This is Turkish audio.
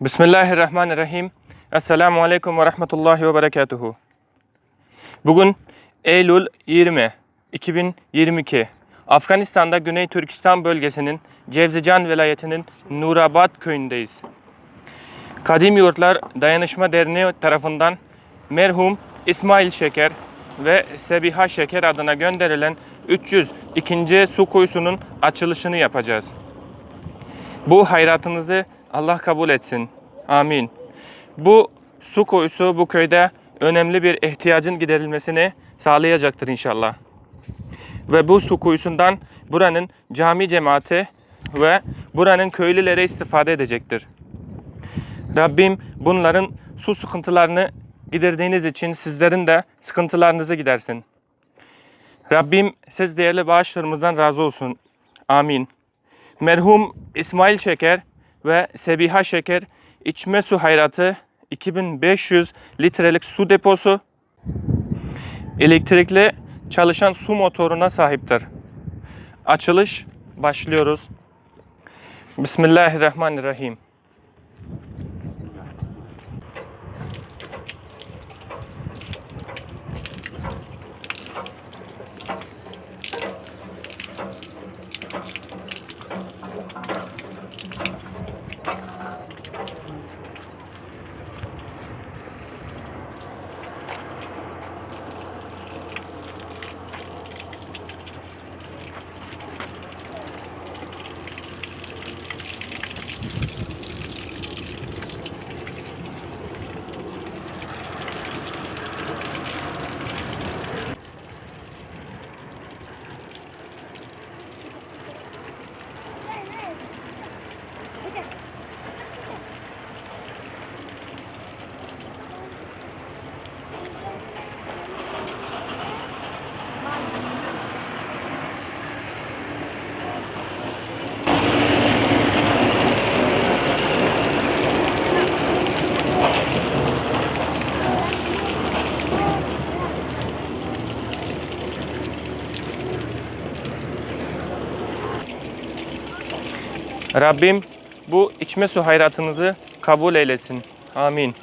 Bismillahirrahmanirrahim. Esselamu Aleyküm ve Rahmetullahi ve Berekatuhu. Bugün Eylül 20, 2022. Afganistan'da Güney Türkistan bölgesinin Cevzican vilayetinin Nurabad köyündeyiz. Kadim Yurtlar Dayanışma Derneği tarafından merhum İsmail Şeker ve Sebiha Şeker adına gönderilen 302. su kuyusunun açılışını yapacağız. Bu hayratınızı Allah kabul etsin. Amin. Bu su kuyusu bu köyde önemli bir ihtiyacın giderilmesini sağlayacaktır inşallah. Ve bu su kuyusundan buranın cami cemaati ve buranın köylüleri istifade edecektir. Rabbim bunların su sıkıntılarını giderdiğiniz için sizlerin de sıkıntılarınızı gidersin. Rabbim siz değerli bağışlarımızdan razı olsun. Amin. Merhum İsmail Şeker ve Sebiha Şeker içme su hayratı 2500 litrelik su deposu elektrikli çalışan su motoruna sahiptir. Açılış başlıyoruz. Bismillahirrahmanirrahim. Obrigada. Rabbim bu içme su hayratınızı kabul eylesin. Amin.